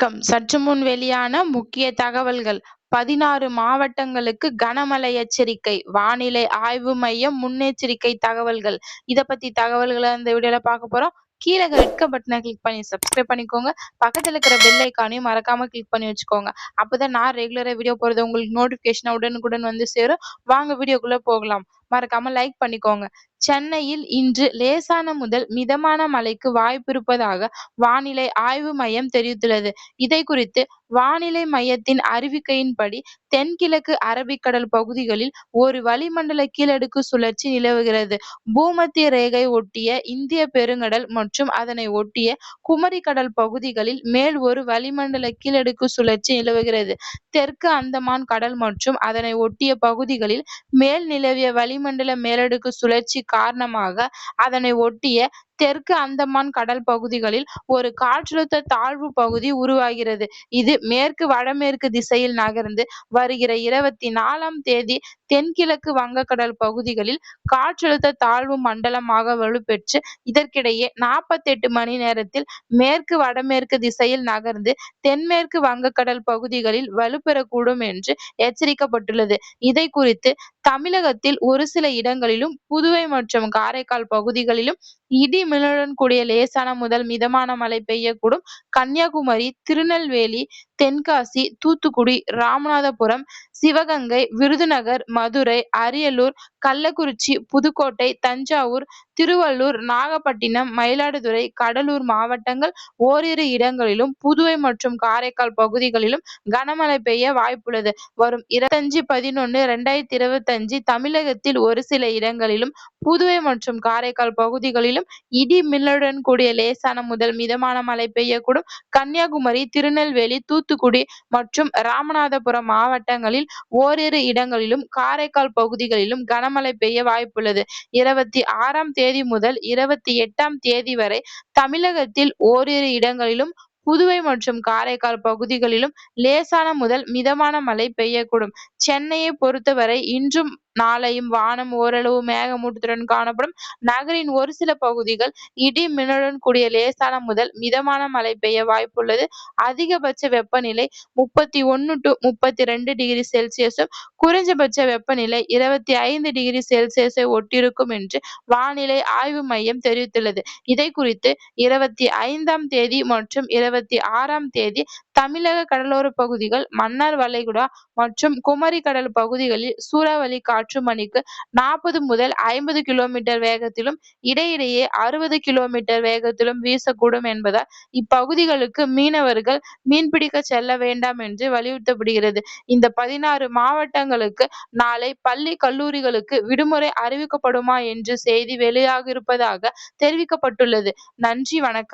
வணக்கம். சற்று முன் வெளியான முக்கிய தகவல்கள். பதினாறு மாவட்டங்களுக்கு கனமழை எச்சரிக்கை. வானிலை ஆய்வு மையம் முன்னெச்சரிக்கை தகவல்கள். இத பத்தி தகவல்களை இந்த வீடியோல பார்க்க போறோம். கீழே இருக்க பட்டனை கிளிக் பண்ணி சப்ஸ்கிரைப் பண்ணிக்கோங்க. பக்கத்துல இருக்கிற பெல் ஐக்கானையும் மறக்காம கிளிக் பண்ணி வச்சுக்கோங்க. அப்பதான் நான் ரெகுலரா வீடியோ போறது உங்களுக்கு நோட்டிபிகேஷன் உடனுக்குடன் வந்து சேரும். வாங்க வீடியோக்குள்ள போகலாம். மறக்காம லைக் பண்ணிக்கோங்க. சென்னையில் இன்று லேசான முதல் மிதமான மழைக்கு வாய்ப்பிருப்பதாக வானிலை ஆய்வு மையம் தெரிவித்துள்ளது. இதை குறித்து வானிலை மையத்தின் அறிவிக்கையின்படி தென்கிழக்கு அரபிக்கடல் பகுதிகளில் ஒரு வளிமண்டல கீழடுக்கு சுழற்சி நிலவுகிறது. பூமத்திய ரேகை ஒட்டிய இந்திய பெருங்கடல் மற்றும் அதனை ஒட்டிய குமரி கடல் பகுதிகளில் மேல் ஒரு வளிமண்டல கீழடுக்கு சுழற்சி நிலவுகிறது. தெற்கு அந்தமான் கடல் மற்றும் அதனை ஒட்டிய பகுதிகளில் மேல் நிலவிய வளி வளிமண்டல மேலடுக்கு சுழற்சி காரணமாக அதனை ஒட்டிய தெற்கு அந்தமான் கடல் பகுதிகளில் ஒரு காற்றழுத்த தாழ்வு பகுதி உருவாகிறது. இது மேற்கு வடமேற்கு திசையில் நகர்ந்து வருகிற இருபத்தி நாலாம் தேதி தென்கிழக்கு வங்கக்கடல் பகுதிகளில் காற்றழுத்த தாழ்வு மண்டலமாக வலுப்பெற்று இதற்கிடையே நாற்பத்தெட்டு மணி நேரத்தில் மேற்கு வடமேற்கு திசையில் நகர்ந்து தென்மேற்கு வங்கக்கடல் பகுதிகளில் வலுப்பெறக்கூடும் என்று எச்சரிக்கப்பட்டுள்ளது. இதை குறித்து தமிழகத்தில் ஒரு சில இடங்களிலும் புதுவை மற்றும் காரைக்கால் பகுதிகளிலும் இடி மின்னலுடன் கூடிய லேசான முதல் மிதமான மழை பெய்யக்கூடும். கன்னியாகுமரி திருநெல்வேலி தென்காசி தூத்துக்குடி ராமநாதபுரம் சிவகங்கை விருதுநகர் மதுரை அரியலூர் கள்ளக்குறிச்சி புதுக்கோட்டை தஞ்சாவூர் திருவள்ளூர் நாகப்பட்டினம் மயிலாடுதுறை கடலூர் மாவட்டங்கள் ஓரிரு இடங்களிலும் புதுவை மற்றும் காரைக்கால் பகுதிகளிலும் கனமழை பெய்ய வாய்ப்புள்ளது. வரும் இருபத்தஞ்சு பதினொன்னு ரெண்டாயிரத்தி இருபத்தஞ்சு தமிழகத்தில் ஒரு சில இடங்களிலும் புதுவை மற்றும் காரைக்கால் பகுதிகளிலும் இடி மின்னலுடன் கூடிய லேசான முதல் மிதமான மழை பெய்யக்கூடும். கன்னியாகுமரி திருநெல்வேலி தூத்துக்குடி மற்றும் ராமநாதபுரம் மாவட்டங்களில் ஓரிரு இடங்களிலும் காரைக்கால் பகுதிகளிலும் கனமழை பெய்ய வாய்ப்புள்ளது. இருபத்தி ஆறாம் தேதி முதல் இருபத்தி எட்டாம் தேதி வரை தமிழகத்தில் ஓரிரு இடங்களிலும் புதுவை மற்றும் காரைக்கால் பகுதிகளிலும் லேசான முதல் மிதமான மழை பெய்யக்கூடும். சென்னையை பொறுத்தவரை இன்றும் நாளையும் வானம் ஓரளவு மேகமூட்டத்துடன் காணப்படும். நகரின் ஒரு சில பகுதிகள் இடி மின்னலுடன் கூடிய லேசான முதல் மிதமான மழை பெய்ய வாய்ப்புள்ளது. அதிகபட்ச வெப்பநிலை முப்பத்தி ஒன்னு டு முப்பத்தி ரெண்டு டிகிரி செல்சியஸும் குறைஞ்சபட்ச வெப்பநிலை இருபத்தி ஐந்து டிகிரி செல்சியஸை ஒட்டிருக்கும் என்று வானிலை ஆய்வு மையம் தெரிவித்துள்ளது. இதை குறித்து இருபத்தி ஐந்தாம் தேதி மற்றும் இருபத்தி ஆறாம் தேதி தமிழக கடலோர பகுதிகள் மன்னார் வளைகுடா மற்றும் குமரி கடல் பகுதிகளில் சூறாவளி காற்று மணிக்கு நாற்பது முதல் ஐம்பது கிலோமீட்டர் வேகத்திலும் இடையிடையே அறுபது கிலோமீட்டர் வேகத்திலும் வீசக்கூடும் என்பதால் இப்பகுதிகளுக்கு மீனவர்கள் மீன்பிடிக்க செல்ல வேண்டாம் என்று வலியுறுத்தப்படுகிறது. இந்த பதினாறு மாவட்டங்களுக்கு நாளை பள்ளி கல்லூரிகளுக்கு விடுமுறை அறிவிக்கப்படுமா என்று செய்தி வெளியாக இருப்பதாக தெரிவிக்கப்பட்டுள்ளது. நன்றி வணக்கம்.